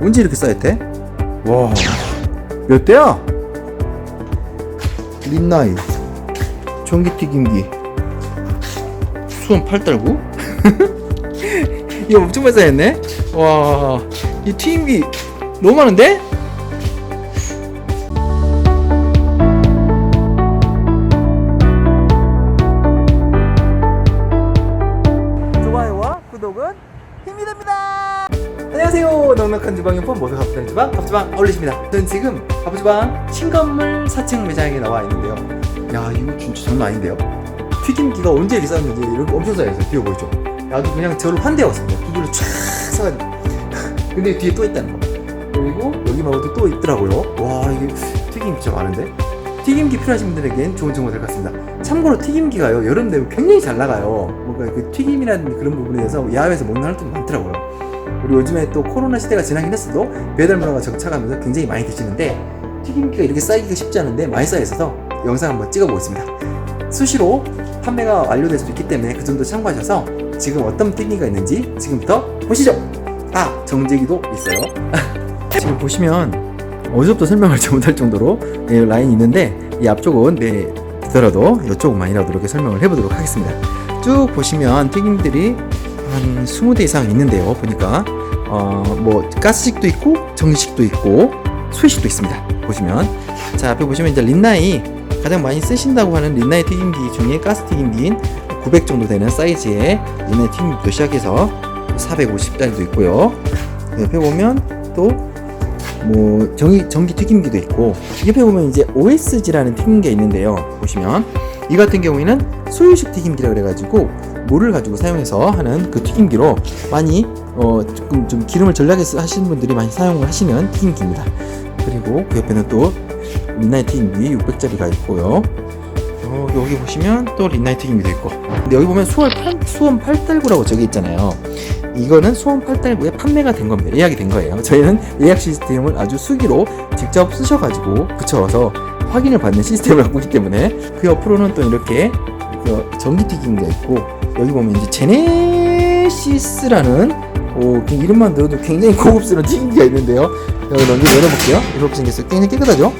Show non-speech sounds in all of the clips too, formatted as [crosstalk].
언제 이렇게 쌓였대? 와, 몇 대야? 린나이, 전기튀김기, 수원 팔달구? [laughs] 이거 엄청 많이 쌓였네? 와, 이 튀김기 너무 많은데? 안녕하세요. 넉넉한 주방용품 모두 갑부장 주방 갑주방 아울렛입니다. 저는 지금 갑주방 신건물 4층 매장에 나와 있는데요. 야 이거 진짜 장난 아닌데요. 튀김기가 언제 이렇게 쌓였는지 이렇게 엄청 쌓여있어요. 뒤에 보이죠? 아주 그냥 저를 환대했습니다. 두 줄로 쫙 쌓아가지고. 근데 뒤에 또 있다는 거. 그리고 여기 말고도 또 있더라고요. 와 이게 튀김기 진짜 많은데? 튀김기 필요하신 분들에겐 좋은 정보 될 것 같습니다. 참고로 튀김기가요 여름 되면 굉장히 잘 나가요. 뭔가 그 튀김이라는 그런 부분에 대해서 야외에서 먹는 활동이 많더라고요. 그리고 요즘에 또 코로나 시대가 지나긴 했어도 배달 문화가 정착하면서 굉장히 많이 드시는데 튀김기가 이렇게 쌓이기가 쉽지 않은데 많이 쌓여 있어서 영상 한번 찍어보겠습니다. 수시로 판매가 완료될 수도 있기 때문에 그 점도 참고하셔서 지금 어떤 튀김기가 있는지 지금부터 보시죠. 아 정제기도 있어요. [laughs] 지금 보시면 어디서부터 설명을 [laughs] 못할 정도로 예, 라인이 있는데 이 앞쪽은 네 더라도 이쪽만이라도 이렇게 설명을 해보도록 하겠습니다. 쭉 보시면 튀김들이 한 20대 이상 있는데요. 보니까 어 뭐 가스식도 있고 정식도 있고 수식도 있습니다. 보시면 자 앞에 보시면 이제 린나이 가장 많이 쓰신다고 하는 린나이 튀김기 중에 가스 튀김기인 900 정도 되는 사이즈의 린나이 튀김기부터 시작해서 450짜리도 있고요. 옆에 보면 또 뭐 전기 전기 튀김기도 있고 옆에 보면 이제 OSG라는 튀김기가 있는데요. 보시면 이 같은 경우에는 소유식 튀김기라 그래가지고 물을 가지고 사용해서 하는 그 튀김기로 많이 어 조금 좀 기름을 절약해 하시는 분들이 많이 사용을 하시는 튀김기입니다. 그리고 그 옆에는 또 린나이 튀김기 600짜리가 있고요. 어, 여기 보시면 또 린나이 튀김기도 있고. 근데 여기 보면 수원 팔, 수원 팔달구라고 적혀 있잖아요. 이거는 수원 팔달구에 판매가 된 겁니다. 예약이 된 거예요. 저희는 예약 시스템을 아주 수기로 직접 쓰셔가지고 붙여서 확인을 받는 시스템을 갖고 있기 때문에 그 옆으로는 또 이렇게 그 전기 튀김기가 있고 여기 보면 이제 제네시스라는 오, 그 이름만 들어도 굉장히 고급스러운 튀김기가 있는데요. 여기 먼저 열어볼게요. 이렇게 생겼어요. 굉장히 깨끗하죠?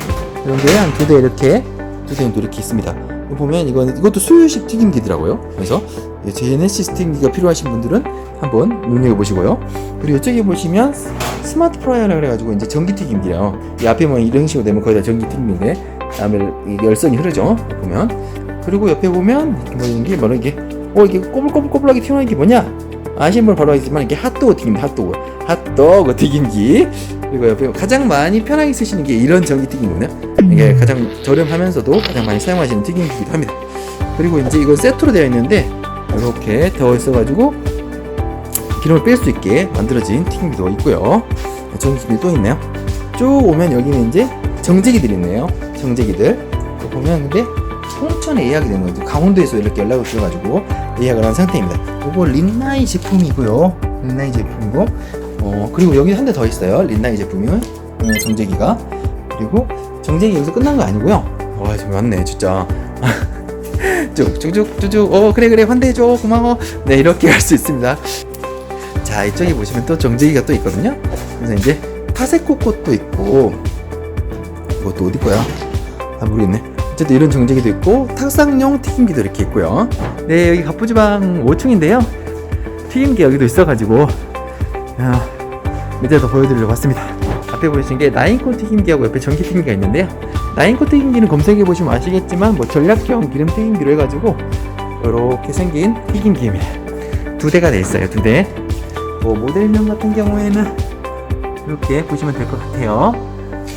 이런 게 한 두 대 이렇게 두 대 정도 이렇게 있습니다. 보면 이건 이것도 수유식 튀김기더라고요. 그래서 이 제네시스 튀김기가 필요하신 분들은 한번 눈여겨 보시고요. 그리고 이쪽에 보시면 스마트 프라이어라 그래가지고 이제 전기 튀김기예요. 이 앞에 보면 이런 식으로 되면 거의 다 전기 튀김인데 다음에 이 열선이 흐르죠. 보면 그리고 옆에 보면 이렇게 보이는 게 뭐라 이게 어 이게 꼬불꼬불꼬불하게 튀어나온 게 뭐냐? 아시는 분 바로 알겠지만 이게 핫도그 튀김기 핫도그 핫도그 튀김기 그리고 옆에 가장 많이 편하게 쓰시는 게 이런 전기 튀김이거든요. 이게 가장 저렴하면서도 가장 많이 사용하시는 튀김기이기도 합니다. 그리고 이제 이건 세트로 되어 있는데 이렇게 되어 있어가지고 기름을 뺄 수 있게 만들어진 튀김기도 있고요. 전기기도 또 있네요. 쭉 오면 여기는 이제 정제기들이 있네요. 정제기들. 보면 근데 홍천에 예약이 되는 거죠. 강원도에서 이렇게 연락을 주셔가지고 예약을 한 상태입니다. 이거 린나이 제품이고요. 린나이 제품이고, 어 그리고 여기 한 대 더 있어요. 린나이 제품은 어, 정제기가 그리고 정제기 여기서 끝난 거 아니고요. 와 지금 많네 진짜. [laughs] 쭉쭉쭉쭉쭉 어 그래 그래 환대해줘 고마워 네 이렇게 할 수 있습니다 자 이쪽에 보시면 또 정제기가 또 있거든요 그래서 이제 파세코 꽃도 있고 이것도 어디 거야 아 모르겠네 어쨌든 이런 정제기도 있고 탁상용 튀김기도 이렇게 있고요. 네 여기 갑부지방 5층인데요. 튀김기 여기도 있어가지고 아, 밑에 더 보여드리려고 왔습니다. 앞에 보이시는 게 나인콘 튀김기하고 옆에 전기 튀김기가 있는데요. 나인콘 튀김기는 검색해 보시면 아시겠지만 뭐 전략형 기름 튀김기로 해가지고 이렇게 생긴 튀김기입니다. 두 대가 돼 있어요 두 대. 뭐 모델명 같은 경우에는 이렇게 보시면 될 것 같아요.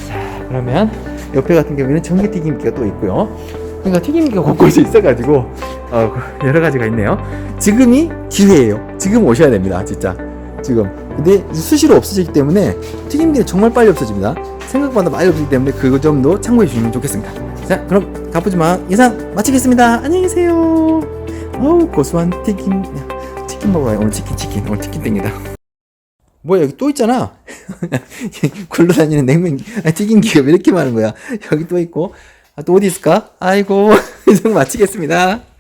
자 그러면 옆에 같은 경우에는 전기 튀김기가 또 있고요. 그러니까 튀김기가 곳곳에 있어가지고 어, 여러 가지가 있네요. 지금이 기회예요. 지금 오셔야 됩니다 진짜. 지금. 근데 수시로 없어지기 때문에 튀김기는 정말 빨리 없어집니다. 생각보다 많이 없기 때문에 그 점도 참고해 주시면 좋겠습니다. 자 그럼 가쁘지만 이상 마치겠습니다. 안녕히 계세요. 어우 고소한 튀김. 치킨 먹어요. 오늘 치킨 치킨. 오늘 치킨 땡기다. 뭐야 여기 또 있잖아 [laughs] 굴러다니는 냉면 아, 튀김기가 왜 이렇게 많은 거야. 여기 또 있고. 아, 또 어디 있을까? 아이고 [laughs] 이상 마치겠습니다